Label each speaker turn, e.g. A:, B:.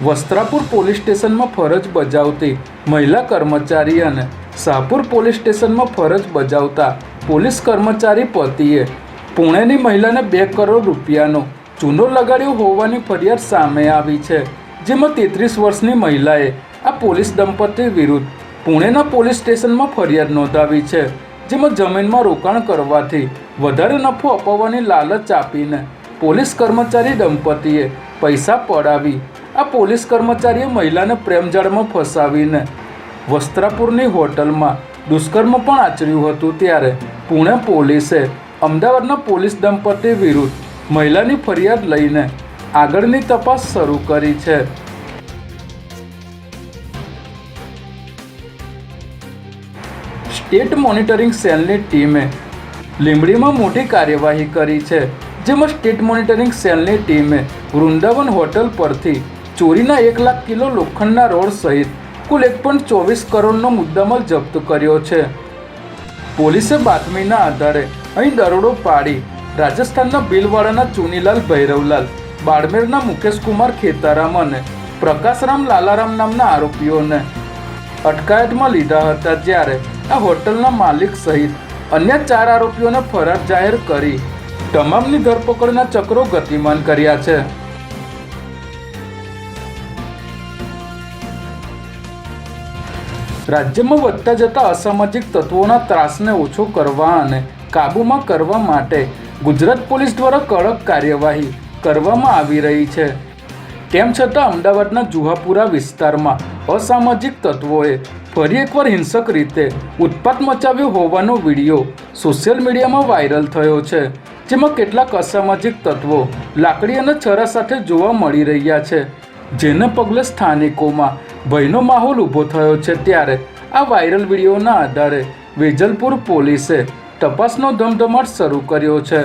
A: Vastrapur police સ્ટેશનમાં ફરજ બજાવતી મહિલા કર્મચારી અને શાહપુર પોલીસ સ્ટેશનમાં ફરજ બજાવતા પોલીસ કર્મચારી પતિએ પુણેની મહિલાને બે કરોડ રૂપિયાનો ચૂનો લગાડ્યો હોવાની ફરિયાદ સામે આવી છે, જેમાં તેત્રીસ વર્ષની મહિલાએ આ પોલીસ દંપતી વિરુદ્ધ પુણેના પોલીસ સ્ટેશનમાં ફરિયાદ નોંધાવી છે, જેમાં જમીનમાં રોકાણ કરવાથી વધારે નફો અપાવવાની લાલચ આપીને પોલીસ કર્મચારી દંપતીએ પૈસા પડાવી આ પોલીસ કર્મચારીએ મહિલાને પ્રેમજાળમાં ફસાવીને વસ્ત્રાપુરની હોટલમાં દુષ્કર્મ પણ આચર્યું હતું ત્યારે પુણે પોલીસે અમદાવાદના પોલીસ દંપતી વિરુદ્ધ મહિલાની ફરિયાદ લઈને આગળની તપાસ શરૂ કરી છે. સ્ટેટ મોનિટરિંગ સેલની ટીમે લીંબડીમાં મોટી કાર્યવાહી કરી છે, જેમાં સ્ટેટ મોનિટરિંગ સેલની ટીમે વૃંદાવન હોટલ પરથી ચોરીના એક લાખ કિલો લોખંડના રોડ સહિત કુલ એક પોઈન્ટ ચોવીસ કરોડનો મુદ્દામાલ જપ્ત કર્યો છે. પોલીસે બાતમીના આધારે અહીં દરોડો પાડી રાજસ્થાનના ભીલવાડાના ચુનીલાલ ભૈરવલાલ, બાડમેરના મુકેશકુમાર ખેતારામ અને પ્રકાશરામ લાલારામ નામના આરોપીઓને અટકાયતમાં લીધા હતા જ્યારે આ હોટલના માલિક સહિત અન્ય ચાર આરોપીઓને ફરાર જાહેર કરી તમામની ધરપકડના ચક્રો ગતિમાન કર્યા છે. રાજ્યમાં વધતા જતા અસામાજિક તત્વોના ત્રાસને ઓછો કરવા અને કાબૂમાં કરવા માટે ગુજરાત પોલીસ દ્વારા કડક કાર્યવાહી કરવામાં આવી રહી છે. તેમ છતાં અમદાવાદના જુહાપુરા વિસ્તારમાં અસામાજિક તત્વોએ ફરી એકવાર હિંસક રીતે ઉત્પાત મચાવ્યો હોવાનો વીડિયો સોશિયલ મીડિયામાં વાયરલ થયો છે, જેમાં કેટલાક અસામાજિક તત્વો લાકડી અને છરા સાથે જોવા મળી રહ્યા છે. જેને પગલે સ્થાનિકોમાં ભયનો માહોલ ઊભો થયો છે ત્યારે આ વાયરલ વિડીયોના આધારે વેજલપુર પોલીસે તપાસનો ધમધમાટ શરૂ કર્યો છે.